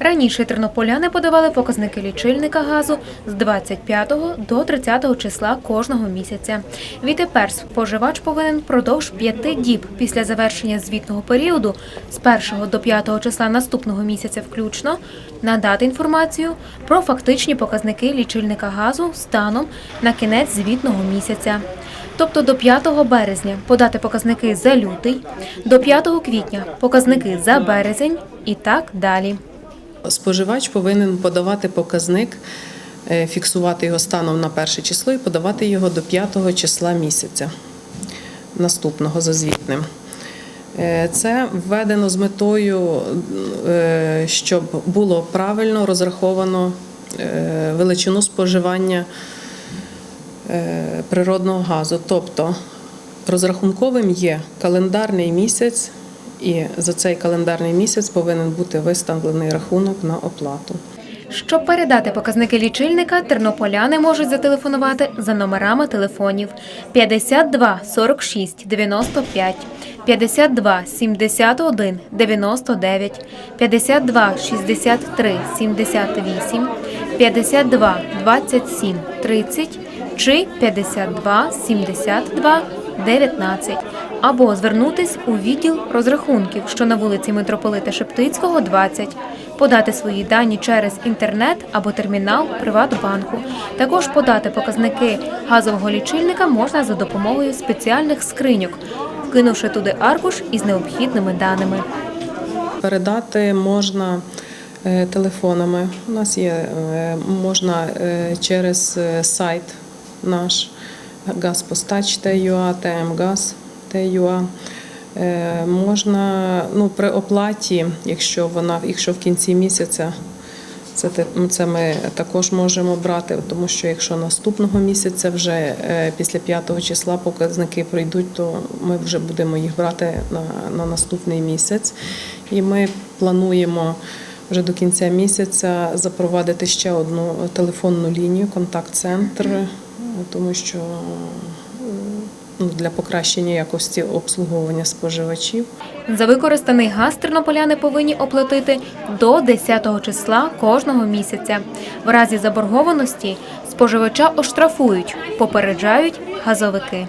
Раніше тернополяни подавали показники лічильника газу з 25 до 30 числа кожного місяця. Відтепер споживач повинен впродовж п'яти діб після завершення звітного періоду з 1 до 5 числа наступного місяця включно надати інформацію про фактичні показники лічильника газу станом на кінець звітного місяця. Тобто до 5 березня подати показники за лютий, до 5 квітня показники за березень і так далі. Споживач повинен подавати показник, е, фіксувати його станом на перше число і подавати його до 5 числа місяця наступного за звітним. Е, Це введено з метою, е, щоб було правильно розраховано величину споживання природного газу. Тобто розрахунковим є календарний місяць, і за цей календарний місяць повинен бути виставлений рахунок на оплату. Щоб передати показники лічильника, тернополяни можуть зателефонувати за номерами телефонів 52 46 95, 52 71 99, 52 63 78, 52 27 30 чи 52 72 19 або звернутись у відділ розрахунків, що на вулиці Митрополита Шептицького, 20, подати свої дані через інтернет або термінал Приватбанку. Також подати показники газового лічильника можна за допомогою спеціальних скриньок, вкинувши туди аркуш із необхідними даними. Передати можна е, телефонами. У нас є е, можна е, через сайт наш газпостач.ua, tmgaz.ua. Е, Можна ну, при оплаті, якщо вона якщо в кінці місяця. Це, те- це ми також можемо брати, тому що якщо наступного місяця вже е, після 5 числа показники пройдуть, то ми вже будемо їх брати на, на наступний місяць. І ми плануємо вже до кінця місяця запровадити ще одну телефонну лінію, контакт-центр, тому що ну, для покращення якості обслуговування споживачів. За використаний газ тернополяни повинні оплатити до 10 числа кожного місяця. В разі заборгованості споживача оштрафують, попереджають газовики.